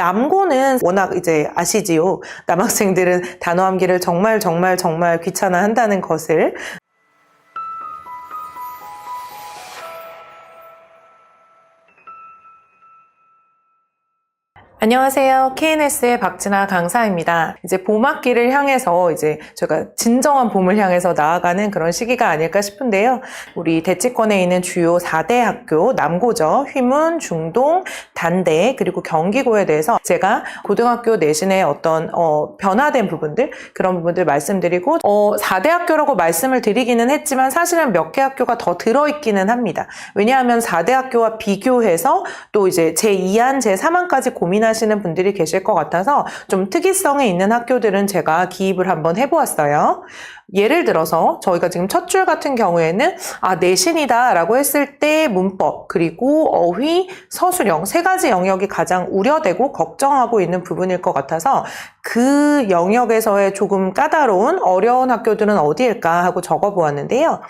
남고는 워낙 이제 아시지요. 남학생들은 단어 암기를 정말 정말 정말 귀찮아 한다는 것을 안녕하세요. KNS의 박진아 강사입니다. 이제 봄학기를 향해서 이제 제가 진정한 봄을 향해서 나아가는 그런 시기가 아닐까 싶은데요. 우리 대치권에 있는 주요 4대 학교, 남고죠. 휘문, 중동, 단대, 그리고 경기고에 대해서 제가 고등학교 내신의 어떤 어, 변화된 부분들, 그런 부분들 말씀드리고 어, 4대 학교라고 말씀을 드리기는 했지만 사실은 몇 개 학교가 더 들어있기는 합니다. 왜냐하면 4대 학교와 비교해서 또 이제 제2한, 제3한까지 고민하 시는 분들이 계실 것 같아서 좀 특이성이 있는 학교들은 제가 기입을 한번 해보았어요. 예를 들어서 저희가 지금 첫 줄 같은 경우에는 아 내신이다 라고 했을 때 문법 그리고 어휘, 서술형 세 가지 영역이 가장 우려되고 걱정하고 있는 부분일 것 같아서 그 영역에서의 조금 까다로운 어려운 학교들은 어디일까 하고 적어보았는데요.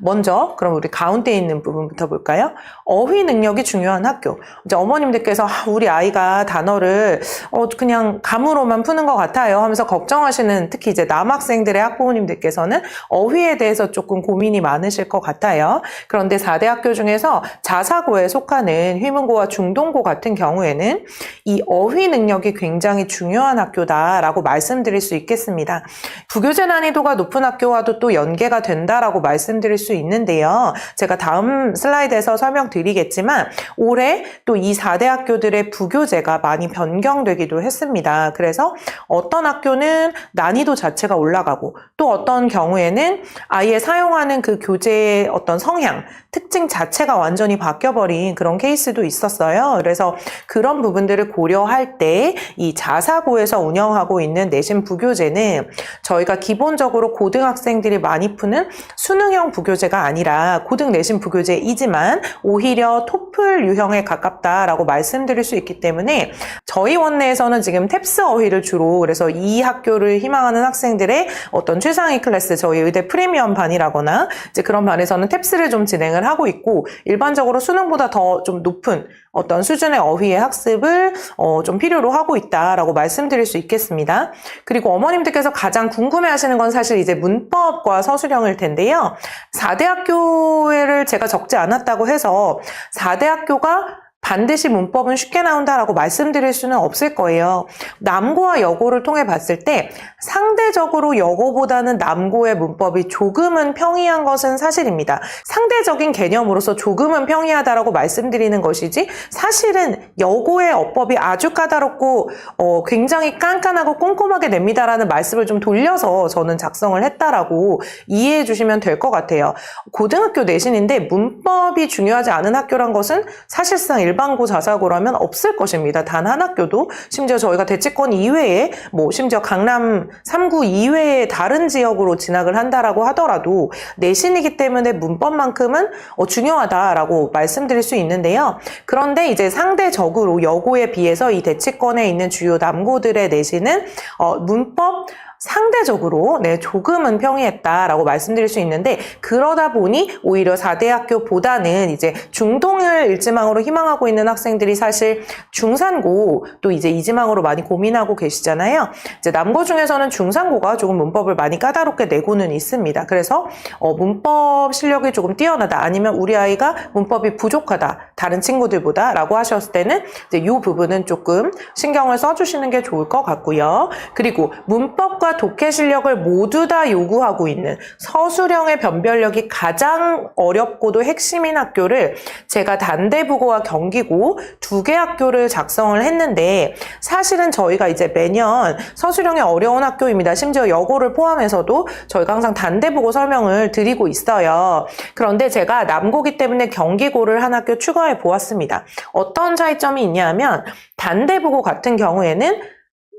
먼저 그럼 우리 가운데 있는 부분부터 볼까요? 어휘 능력이 중요한 학교. 이제 어머님들께서 아, 우리 아이가 단어를 어, 그냥 감으로만 푸는 것 같아요 하면서 걱정하시는 특히 이제 남학생들의 학부모님들께서 는 어휘에 대해서 조금 고민이 많으실 것 같아요. 그런데 4대 학교 중에서 자사고에 속하는 휘문고와 중동고 같은 경우에는 이 어휘 능력이 굉장히 중요한 학교다라고 말씀드릴 수 있겠습니다. 부교재 난이도가 높은 학교와도 또 연계가 된다라고 말씀드릴 수 있는데요. 제가 다음 슬라이드에서 설명드리겠지만 올해 또 이 4대 학교들의 부교재가 많이 변경되기도 했습니다. 그래서 어떤 학교는 난이도 자체가 올라가고 또 어떤 경우에는 아예 사용하는 그 교재의 어떤 성향, 특징 자체가 완전히 바뀌어버린 그런 케이스도 있었어요. 그래서 그런 부분들을 고려할 때 이 자사고에서 운영하고 있는 내신 부교재는 저희가 기본적으로 고등학생들이 많이 푸는 수능형 부교재가 아니라 고등 내신 부교재이지만 오히려 토플 유형에 가깝다라고 말씀드릴 수 있기 때문에 저희 원내에서는 지금 탭스 어휘를 주로 그래서 이 학교를 희망하는 학생들의 어떤 최상 위 클래스 저희 의대 프리미엄 반이라거나 이제 그런 반에서는 탭스를 좀 진행을 하고 있고 일반적으로 수능보다 더 좀 높은 어떤 수준의 어휘의 학습을 어, 좀 필요로 하고 있다라고 말씀드릴 수 있겠습니다. 그리고 어머님들께서 가장 궁금해하시는 건 사실 이제 문법과 서술형일 텐데요. 4대 학교를 제가 적지 않았다고 해서 4대 학교가 반드시 문법은 쉽게 나온다라고 말씀드릴 수는 없을 거예요. 남고와 여고를 통해 봤을 때 상대적으로 여고보다는 남고의 문법이 조금은 평이한 것은 사실입니다. 상대적인 개념으로서 조금은 평이하다라고 말씀드리는 것이지 사실은 여고의 어법이 아주 까다롭고 어, 굉장히 깐깐하고 꼼꼼하게 냅니다라는 말씀을 좀 돌려서 저는 작성을 했다라고 이해해 주시면 될 것 같아요. 고등학교 내신인데 문법이 중요하지 않은 학교란 것은 사실상 일반고 자사고라면 없을 것입니다. 단 한 학교도 심지어 저희가 대치권 이외에 뭐 심지어 강남 3구 이외의 다른 지역으로 진학을 한다라고 하더라도 내신이기 때문에 문법만큼은 어, 중요하다라고 말씀드릴 수 있는데요. 그런데 이제 상대적으로 여고에 비해서 이 대치권에 있는 주요 남고들의 내신은 어, 문법 상대적으로 네, 조금은 평이했다라고 말씀드릴 수 있는데 그러다 보니 오히려 4대 학교보다는 이제 중동을 일지망으로 희망하고 있는 학생들이 사실 중산고 또 이제 이지망으로 많이 고민하고 계시잖아요. 이제 남고 중에서는 중산고가 조금 문법을 많이 까다롭게 내고는 있습니다. 그래서 어, 문법 실력이 조금 뛰어나다 아니면 우리 아이가 문법이 부족하다 다른 친구들보다라고 하셨을 때는 이제 이 부분은 조금 신경을 써주시는 게 좋을 것 같고요. 그리고 문법과 독해 실력을 모두 다 요구하고 있는 서술형의 변별력이 가장 어렵고도 핵심인 학교를 제가 단대부고와 경기고 두 개 학교를 작성을 했는데 사실은 저희가 이제 매년 서술형이 어려운 학교입니다. 심지어 여고를 포함해서도 저희가 항상 단대부고 설명을 드리고 있어요. 그런데 제가 남고기 때문에 경기고를 한 학교 추가해 보았습니다. 어떤 차이점이 있냐면 단대부고 같은 경우에는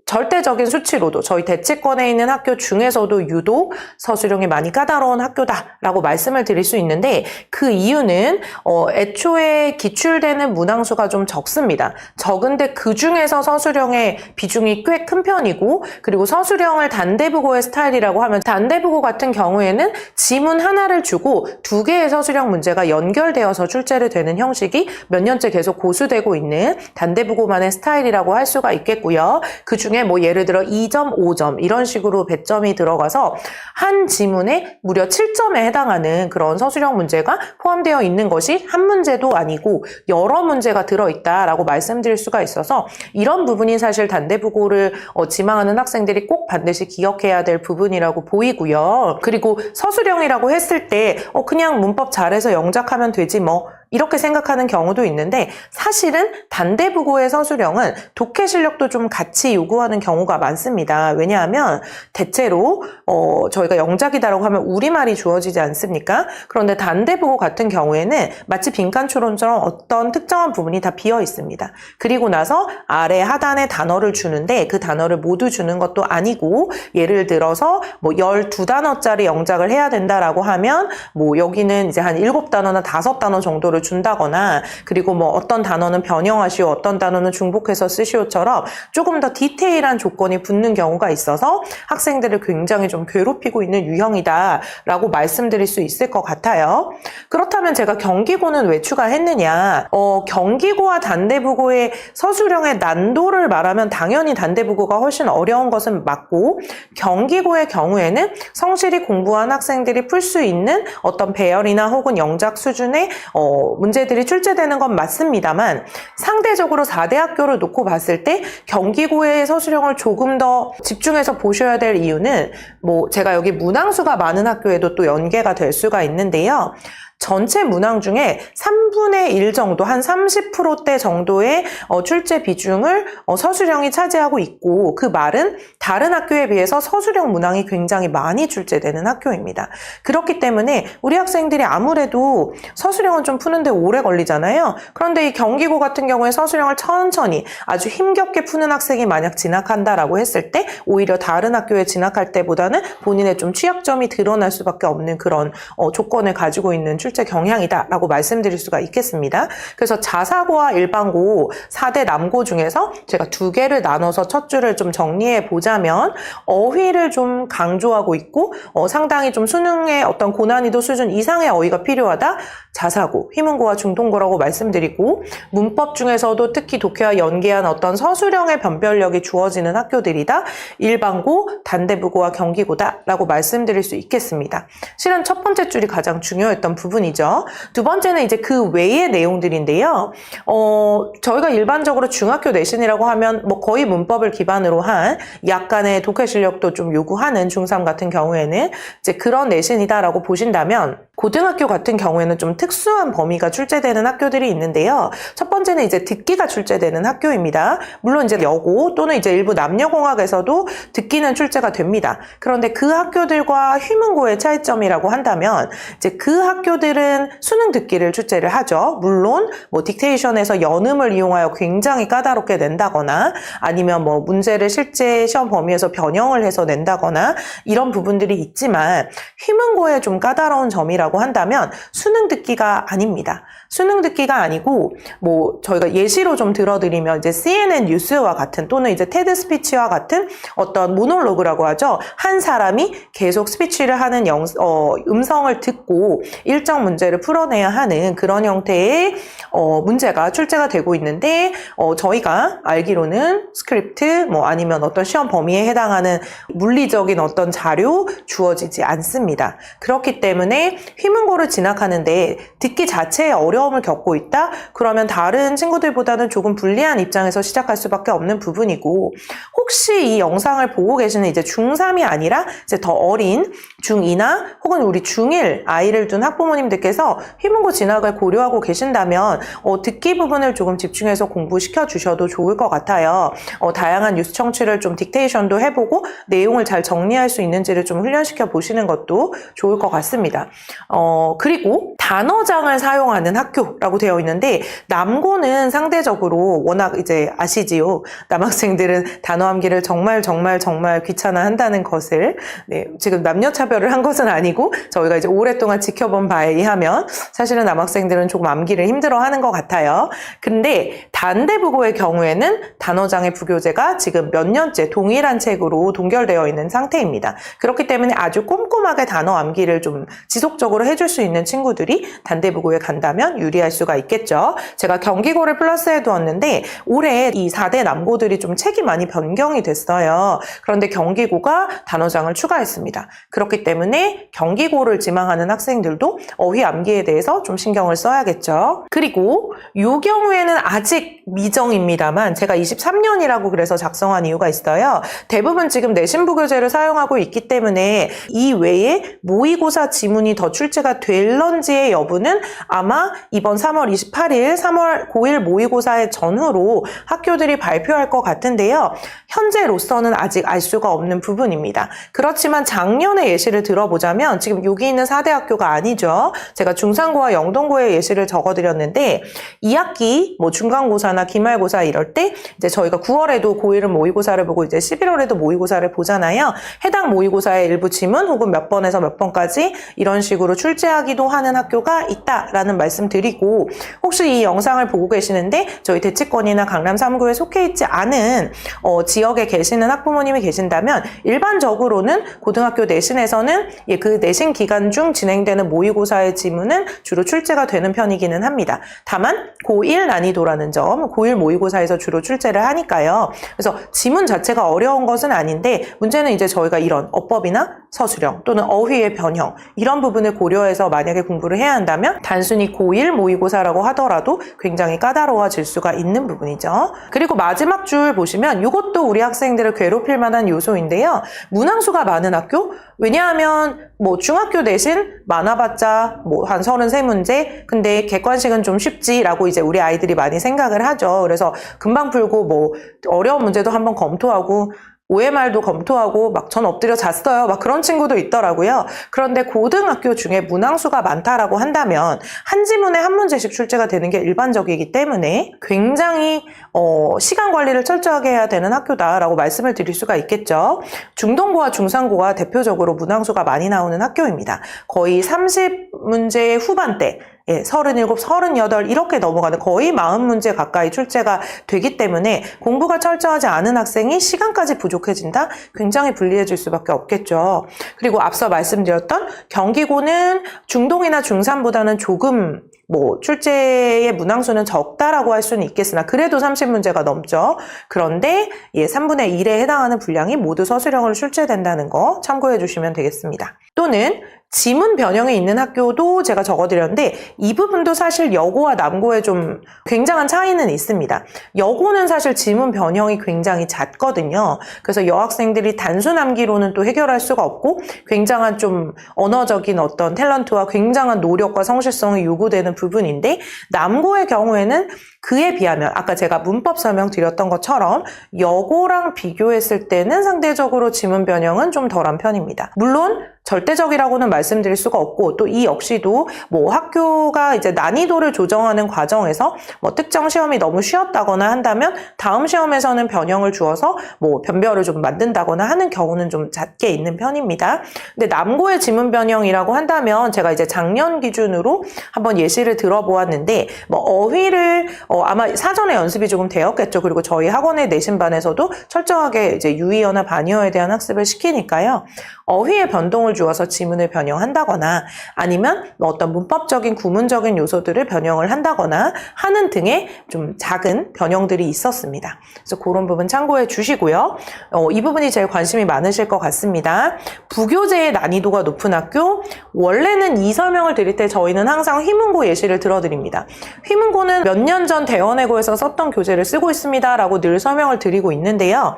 절대적인 수치로도 저희 대치권에 있는 학교 중에서도 유독 서술형이 많이 까다로운 학교다라고 말씀을 드릴 수 있는데 그 이유는 어, 애초에 기출되는 문항수가 좀 적습니다. 적은데 그 중에서 서술형의 비중이 꽤 큰 편이고 그리고 서술형을 단대부고의 스타일이라고 하면 단대부고 같은 경우에는 지문 하나를 주고 두 개의 서술형 문제가 연결되어서 출제를 되는 형식이 몇 년째 계속 고수되고 있는 단대부고만의 스타일이라고 할 수가 있겠고요. 그 중에 뭐 예를 들어 2점, 5점 이런 식으로 배점이 들어가서 한 지문에 무려 7점에 해당하는 그런 서술형 문제가 포함되어 있는 것이 한 문제도 아니고 여러 문제가 들어있다라고 말씀드릴 수가 있어서 이런 부분이 사실 단대부고를 어, 지망하는 학생들이 꼭 반드시 기억해야 될 부분이라고 보이고요. 그리고 서술형이라고 했을 때 어, 그냥 문법 잘해서 영작하면 되지 뭐 이렇게 생각하는 경우도 있는데 사실은 단대부고의 서술형은 독해 실력도 좀 같이 요구하는 경우가 많습니다. 왜냐하면 대체로 어, 저희가 영작이다라고 하면 우리말이 주어지지 않습니까? 그런데 단대부고 같은 경우에는 마치 빈칸초론처럼 어떤 특정한 부분이 다 비어 있습니다. 그리고 나서 아래 하단에 단어를 주는데 그 단어를 모두 주는 것도 아니고 예를 들어서 뭐 12단어짜리 영작을 해야 된다라고 하면 뭐 여기는 이제 한 7단어나 5단어 정도를 준다거나 그리고 뭐 어떤 단어는 변형하시오 어떤 단어는 중복해서 쓰시오처럼 조금 더 디테일한 조건이 붙는 경우가 있어서 학생들을 굉장히 좀 괴롭히고 있는 유형이다라고 말씀드릴 수 있을 것 같아요. 그렇다면 제가 경기고는 왜 추가했느냐? 어, 경기고와 단대부고의 서술형의 난도를 말하면 당연히 단대부고가 훨씬 어려운 것은 맞고 경기고의 경우에는 성실히 공부한 학생들이 풀 수 있는 어떤 배열이나 혹은 영작 수준의 어, 문제들이 출제되는 건 맞습니다만 상대적으로 4대 학교를 놓고 봤을 때 경기고의 서술형을 조금 더 집중해서 보셔야 될 이유는 뭐 제가 여기 문항수가 많은 학교에도 또 연계가 될 수가 있는데요. 전체 문항 중에 3분의 1 정도, 한 30%대 정도의 어, 출제 비중을 어, 서술형이 차지하고 있고, 그 말은 다른 학교에 비해서 서술형 문항이 굉장히 많이 출제되는 학교입니다. 그렇기 때문에 우리 학생들이 아무래도 서술형은 좀 푸는데 오래 걸리잖아요. 그런데 이 경기고 같은 경우에 서술형을 천천히 아주 힘겹게 푸는 학생이 만약 진학한다라고 했을 때, 오히려 다른 학교에 진학할 때보다는 본인의 좀 취약점이 드러날 수밖에 없는 그런 어, 조건을 가지고 있는 출제 경향이다라고 말씀드릴 수가 있겠습니다. 그래서 자사고와 일반고 4대 남고 중에서 제가 두 개를 나눠서 첫 줄을 좀 정리해 보자면 어휘를 좀 강조하고 있고 어, 상당히 좀 수능의 어떤 고난이도 수준 이상의 어휘가 필요하다. 자사고, 휘문고와 중통고라고 말씀드리고 문법 중에서도 특히 독해와 연계한 어떤 서술형의 변별력이 주어지는 학교들이다. 일반고, 단대부고와 경기고다라고 말씀드릴 수 있겠습니다. 실은 첫 번째 줄이 가장 중요했던 부분 이죠. 두 번째는 이제 그 외의 내용들인데요. 어, 저희가 일반적으로 중학교 내신이라고 하면 뭐 거의 문법을 기반으로 한 약간의 독해 실력도 좀 요구하는 중3 같은 경우에는 이제 그런 내신이다라고 보신다면 고등학교 같은 경우에는 좀 특수한 범위가 출제되는 학교들이 있는데요. 첫 번째는 이제 듣기가 출제되는 학교입니다. 물론 이제 여고 또는 이제 일부 남녀공학에서도 듣기는 출제가 됩니다. 그런데 그 학교들과 휘문고의 차이점이라고 한다면 이제 그 학교들 은 수능 듣기를 출제를 하죠. 물론 뭐 딕테이션에서 연음을 이용하여 굉장히 까다롭게 낸다거나 아니면 뭐 문제를 실제 시험 범위에서 변형을 해서 낸다거나 이런 부분들이 있지만 휘문고의 좀 까다로운 점이라고 한다면 수능 듣기가 아닙니다. 수능 듣기가 아니고 뭐 저희가 예시로 좀 들어드리면 이제 CNN 뉴스와 같은 또는 이제 테드 스피치와 같은 어떤 모놀로그라고 하죠. 한 사람이 계속 스피치를 하는 영, 어, 음성을 듣고 일정 문제를 풀어내야 하는 그런 형태의 어, 문제가 출제가 되고 있는데 어, 저희가 알기로는 스크립트 뭐 아니면 어떤 시험 범위에 해당하는 물리적인 어떤 자료 주어지지 않습니다. 그렇기 때문에 휘문고를 진학하는데 듣기 자체에 어려움을 겪고 있다? 그러면 다른 친구들보다는 조금 불리한 입장에서 시작할 수밖에 없는 부분이고 혹시 이 영상을 보고 계시는 이제 중3이 아니라 이제 더 어린 중2나 혹은 우리 중1 아이를 둔 학부모님들께서 휘문고 진학을 고려하고 계신다 면 어, 듣기 부분을 조금 집중해서 공부시켜 주셔도 좋을 것 같아요. 어, 다양한 뉴스 청취를 좀 딕테이션도 해보고 내용을 잘 정리할 수 있는지를 좀 훈련시켜 보시는 것도 좋을 것 같습니다. 어, 그리고 단어장을 사용하는 학교라고 되어 있는데 남고는 상대적으로 워낙 이제 아시지요. 남학생들은 단어 암기를 정말 정말 정말 귀찮아 한다는 것을 네, 지금 남녀 차별을 한 것은 아니고 저희가 이제 오랫동안 지켜본 바에 의하면 사실은 남학생들은 조금 암기를 힘들어 하는 것 같아요. 근데 단대부고의 경우에는 단어장의 부교재가 지금 몇 년째 동일한 책으로 동결되어 있는 상태입니다. 그렇기 때문에 아주 꼼꼼하게 단어 암기를 좀 지속적으로 해줄 수 있는 친구들이 단대부고에 간다면 유리할 수가 있겠죠. 제가 경기고를 플러스해 두었는데 올해 이 4대 남고들이 좀 책이 많이 변경이 됐어요. 그런데 경기고가 단어장을 추가했습니다. 그렇기 때문에 경기고를 지망하는 학생들도 어휘 암기에 대해서 좀 신경을 써야겠죠. 그리고 이 경우에는 아직 미정입니다만 제가 23년이라고 그래서 작성한 이유가 있어요. 대부분 지금 내신 부 교재를 사용하고 있기 때문에 이 외에 모의고사 지문이 더 출제가 될런지 의 여부는 아마 이번 3월 28일, 3월 9일 모의고사의 전후로 학교들이 발표할 것 같은데요. 현재로서는 아직 알 수가 없는 부분입니다. 그렇지만 작년의 예시를 들어보자면 지금 여기 있는 4대 학교가 아니죠. 제가 중산고와 영동고의 예시를 적어드렸는데 2학기 뭐 중간고사나 기말고사 이럴 때 이제 저희가 9월에도 고1은 모의고사를 보고 이제 11월에도 모의고사를 보잖아요. 해당 모의고사의 일부 지문 혹은 몇 번에서 몇 번까지 이런 식으로 출제하기도 하는 학교 가 있다라는 말씀 드리고 혹시 이 영상을 보고 계시는데 저희 대치권이나 강남 3구에 속해 있지 않은 어, 지역에 계시는 학부모님이 계신다면 일반적으로는 고등학교 내신에서는 예, 그 내신 기간 중 진행되는 모의고사의 지문은 주로 출제가 되는 편이기는 합니다. 다만 고1 난이도라는 점, 고1 모의고사에서 주로 출제를 하니까요. 그래서 지문 자체가 어려운 것은 아닌데 문제는 이제 저희가 이런 어법이나 서술형 또는 어휘의 변형 이런 부분을 고려해서 만약에 공부를 해야 한다면 단순히 고1 모의고사라고 하더라도 굉장히 까다로워질 수가 있는 부분이죠. 그리고 마지막 줄 보시면 이것도 우리 학생들을 괴롭힐 만한 요소인데요. 문항수가 많은 학교? 왜냐하면 뭐 중학교 내신 많아봤자 뭐 한 33문제 근데 객관식은 좀 쉽지라고 이제 우리 아이들이 많이 생각을 하죠. 그래서 금방 풀고 뭐 어려운 문제도 한번 검토하고 OMR도 검토하고 막 전 엎드려 잤어요. 막 그런 친구도 있더라고요. 그런데 고등학교 중에 문항수가 많다라고 한다면 한 지문에 한 문제씩 출제가 되는 게 일반적이기 때문에 굉장히 어, 시간 관리를 철저하게 해야 되는 학교다라고 말씀을 드릴 수가 있겠죠. 중동고와 중상고가 대표적으로 문항수가 많이 나오는 학교입니다. 거의 30문제 후반대 예, 37, 38 이렇게 넘어가는 거의 40문제 가까이 출제가 되기 때문에 공부가 철저하지 않은 학생이 시간까지 부족해진다? 굉장히 불리해질 수밖에 없겠죠. 그리고 앞서 말씀드렸던 경기고는 중동이나 중산보다는 조금 뭐 출제의 문항수는 적다라고 할 수는 있겠으나 그래도 30문제가 넘죠. 그런데 예, 3분의 1에 해당하는 분량이 모두 서술형으로 출제된다는 거 참고해 주시면 되겠습니다. 또는 지문 변형이 있는 학교도 제가 적어드렸는데 이 부분도 사실 여고와 남고에 좀 굉장한 차이는 있습니다. 여고는 사실 지문 변형이 굉장히 잦거든요. 그래서 여학생들이 단순 암기로는 또 해결할 수가 없고 굉장한 좀 언어적인 어떤 탤런트와 굉장한 노력과 성실성이 요구되는 부분인데 남고의 경우에는 그에 비하면 아까 제가 문법 설명 드렸던 것처럼 여고랑 비교했을 때는 상대적으로 지문 변형은 좀 덜한 편입니다. 물론 절대적이라고는 말씀드릴 수가 없고 또 이 역시도 뭐 학교가 이제 난이도를 조정하는 과정에서 뭐 특정 시험이 너무 쉬웠다거나 한다면 다음 시험에서는 변형을 주어서 뭐 변별을 좀 만든다거나 하는 경우는 좀 잦게 있는 편입니다. 근데 남고의 지문 변형이라고 한다면 제가 이제 작년 기준으로 한번 예시를 들어보았는데 뭐 어휘를 어, 아마 사전에 연습이 조금 되었겠죠. 그리고 저희 학원의 내신반에서도 철저하게 이제 유의어나 반의어에 대한 학습을 시키니까요. 어휘의 변동을 주어서 지문을 변형한다거나 아니면 뭐 어떤 문법적인 구문적인 요소들을 변형을 한다거나 하는 등의 좀 작은 변형들이 있었습니다. 그래서 그런 부분 참고해 주시고요. 어, 이 부분이 제일 관심이 많으실 것 같습니다. 부교재의 난이도가 높은 학교 원래는 이 설명을 드릴 때 저희는 항상 휘문고 예시를 들어드립니다. 휘문고는 몇 년 전 대원외고에서 썼던 교재를 쓰고 있습니다 라고 늘 설명을 드리고 있는데요.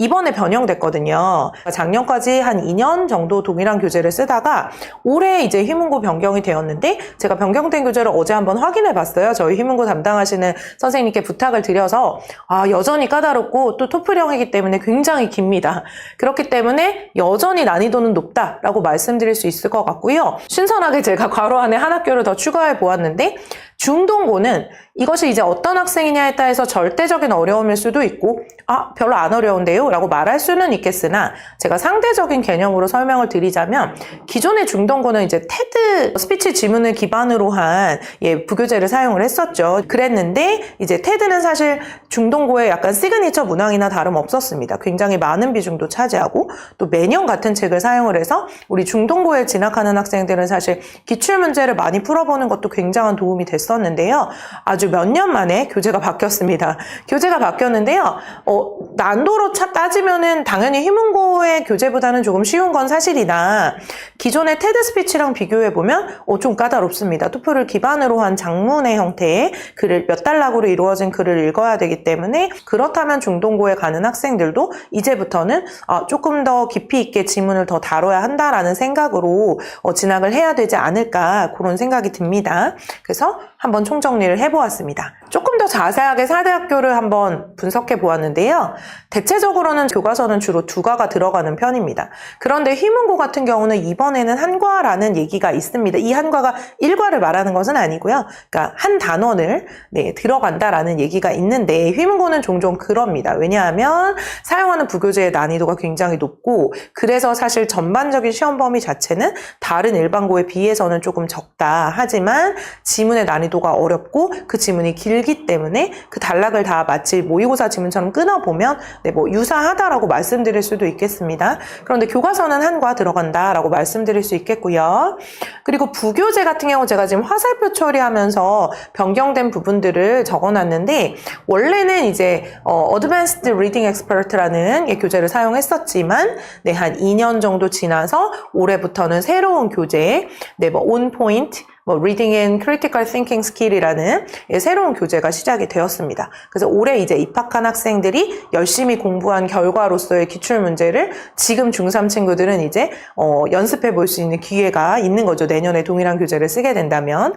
이번에 변형됐거든요. 작년까지 한 2년 정도 동일한 교재를 쓰다가 올해 이제 휘문고 변경이 되었는데 제가 변경된 교재를 어제 한번 확인해 봤어요. 저희 휘문고 담당하시는 선생님께 부탁을 드려서 아, 여전히 까다롭고 또 토플형이기 때문에 굉장히 깁니다. 그렇기 때문에 여전히 난이도는 높다라고 말씀드릴 수 있을 것 같고요. 신선하게 제가 괄호 안에 한 학교를 더 추가해 보았는데 중동고는 이것이 이제 어떤 학생이냐에 따라서 절대적인 어려움일 수도 있고 아 별로 안 어려운데요? 라고 말할 수는 있겠으나 제가 상대적인 개념으로 설명을 드리자면 기존의 중동고는 이제 테드 스피치 지문을 기반으로 한 예, 부교재를 사용을 했었죠. 그랬는데 이제 테드는 사실 중동고의 약간 시그니처 문항이나 다름없었습니다. 굉장히 많은 비중도 차지하고 또 매년 같은 책을 사용을 해서 우리 중동고에 진학하는 학생들은 사실 기출문제를 많이 풀어보는 것도 굉장한 도움이 됐 었는데요 아주 몇 년 만에 교재가 바뀌었습니다. 교재가 바뀌었는데요. 어, 난도로 차 따지면은 당연히 희문고의 교재보다는 조금 쉬운 건 사실이나 기존의 테드 스피치랑 비교해 보면 어, 좀 까다롭습니다. 투표를 기반으로 한 장문의 형태의 글을 몇 달락으로 이루어진 글을 읽어야 되기 때문에 그렇다면 중동고에 가는 학생들도 이제부터는 아, 조금 더 깊이 있게 지문을 더 다뤄야 한다라는 생각으로 어, 진학을 해야 되지 않을까 그런 생각이 듭니다. 그래서 한번 총정리를 해보았습니다. 조금 더 자세하게 사대 학교를 한번 분석해 보았는데요. 대체적으로는 교과서는 주로 두 과가 들어가는 편입니다. 그런데 휘문고 같은 경우는 이번에는 한과라는 얘기가 있습니다. 이 한과가 일과를 말하는 것은 아니고요. 그러니까 한 단원을 네, 들어간다라는 얘기가 있는데 휘문고는 종종 그럽니다. 왜냐하면 사용하는 부교재의 난이도가 굉장히 높고 그래서 사실 전반적인 시험 범위 자체는 다른 일반고에 비해서는 조금 적다. 하지만 지문의 난이도 가 어렵고 그 지문이 길기 때문에 그 단락을 다 마치 모의고사 지문처럼 끊어보면 네, 뭐 유사하다라고 말씀드릴 수도 있겠습니다. 그런데 교과서는 한과 들어간다라고 말씀드릴 수 있겠고요. 그리고 부교재 같은 경우 제가 지금 화살표 처리하면서 변경된 부분들을 적어놨는데 원래는 이제 어, Advanced Reading Expert라는 예, 교재를 사용했었지만 네, 한 2년 정도 지나서 올해부터는 새로운 교재, 네, 뭐 Point, 뭐 Reading and Critical Thinking Skill이라는 예, 새로운 교재가 시작이 되었습니다. 그래서 올해 이제 입학한 학생들이 열심히 공부한 결과로서의 기출 문제를 지금 중3 친구들은 이제 어, 연습해 볼 수 있는 기회가 있는 거죠. 내년에 동일한 교재를 쓰게 된다면.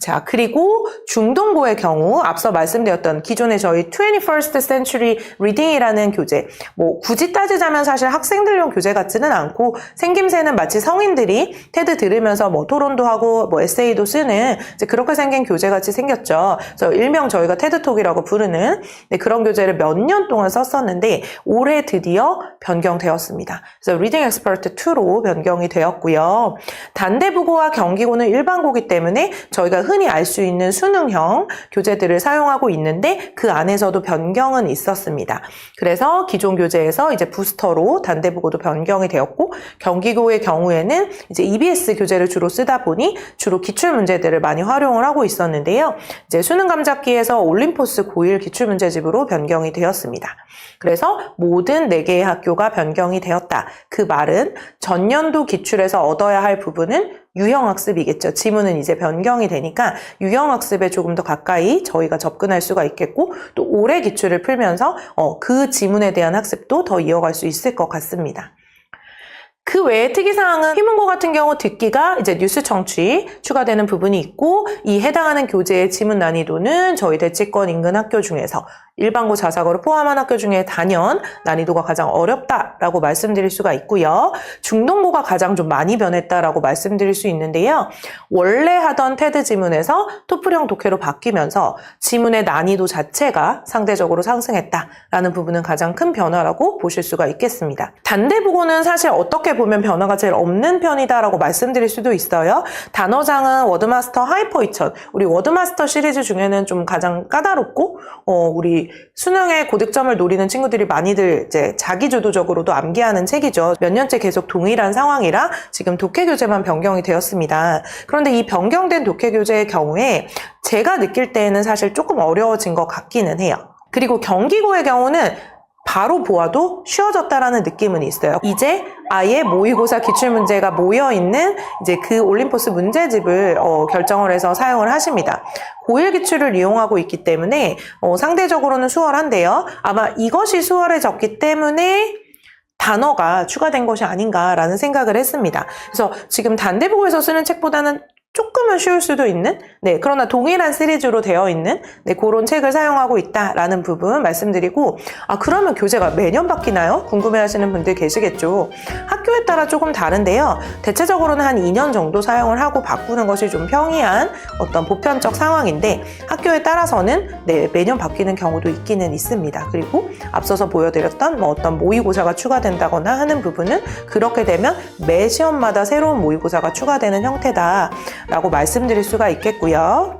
자, 그리고 중동고의 경우 앞서 말씀드렸던 기존의 저희 21st Century Reading이라는 교재. 뭐 굳이 따지자면 사실 학생들용 교재 같지는 않고 생김새는 마치 성인들이 테드 들으면서 뭐 토론도 하고 뭐 에세이도 쓰는 이제 그렇게 생긴 교재 같이 생겼죠. 그래서 일명 저희가 테드톡이라고 부르는 네, 그런 교재를 몇 년 동안 썼었는데 올해 드디어 변경되었습니다. 그래서 Reading Expert 2로 변경이 되었고요. 단대부고와 경기고는 일반고기 때문에 저희가 흔히 알 수 있는 수능형 교재들을 사용하고 있는데 그 안에서도 변경은 있었습니다. 그래서 기존 교재에서 이제 부스터로 단대부고도 변경이 되었고 경기고의 경우에는 이제 EBS 교재를 주로 쓰다 보니 주로 기출 문제들을 많이 활용을 하고 있었는데요. 이제 수능 감잡기에서 올림포스 고1 기출 문제집으로 변경이 되었습니다. 그래서 모든 4개의 학교가 변경이 되었다. 그 말은 전년도 기출에서 얻어야 할 부분은 유형학습이겠죠. 지문은 이제 변경이 되니까 유형학습에 조금 더 가까이 저희가 접근할 수가 있겠고 또 올해 기출을 풀면서 어, 그 지문에 대한 학습도 더 이어갈 수 있을 것 같습니다. 그 외에 특이사항은 희문고 같은 경우 듣기가 이제 뉴스 청취 추가되는 부분이 있고 이 해당하는 교재의 지문 난이도는 저희 대치권 인근 학교 중에서 일반고 자사고를 포함한 학교 중에 단연 난이도가 가장 어렵다라고 말씀드릴 수가 있고요. 중동고가 가장 좀 많이 변했다라고 말씀드릴 수 있는데요. 원래 하던 테드 지문에서 토플형 독해로 바뀌면서 지문의 난이도 자체가 상대적으로 상승했다라는 부분은 가장 큰 변화라고 보실 수가 있겠습니다. 단대부고는 사실 어떻게 보면 변화가 제일 없는 편이다라고 말씀드릴 수도 있어요. 단어장은 워드마스터 하이퍼 2000, 우리 워드마스터 시리즈 중에는 좀 가장 까다롭고 어, 우리 수능의 고득점을 노리는 친구들이 많이들 이제 자기주도적으로도 암기하는 책이죠. 몇 년째 계속 동일한 상황이라 지금 독해 교재만 변경이 되었습니다. 그런데 이 변경된 독해 교재의 경우에 제가 느낄 때에는 사실 조금 어려워진 것 같기는 해요. 그리고 경기고의 경우는 바로 보아도 쉬워졌다라는 느낌은 있어요. 이제 아예 모의고사 기출문제가 모여있는 이제 그 올림포스 문제집을 어, 결정을 해서 사용을 하십니다. 고1 기출을 이용하고 있기 때문에 어, 상대적으로는 수월한데요. 아마 이것이 수월해졌기 때문에 단어가 추가된 것이 아닌가라는 생각을 했습니다. 그래서 지금 단대국에서 쓰는 책보다는 조금은 쉬울 수도 있는, 네, 그러나 동일한 시리즈로 되어 있는, 네, 그런 책을 사용하고 있다라는 부분 말씀드리고, 아, 그러면 교재가 매년 바뀌나요? 궁금해 하시는 분들 계시겠죠. 학교에 따라 조금 다른데요. 대체적으로는 한 2년 정도 사용을 하고 바꾸는 것이 좀 평이한 어떤 보편적 상황인데, 학교에 따라서는, 네, 매년 바뀌는 경우도 있기는 있습니다. 그리고 앞서서 보여드렸던 뭐 어떤 모의고사가 추가된다거나 하는 부분은 그렇게 되면 매 시험마다 새로운 모의고사가 추가되는 형태다. 라고 말씀드릴 수가 있겠고요.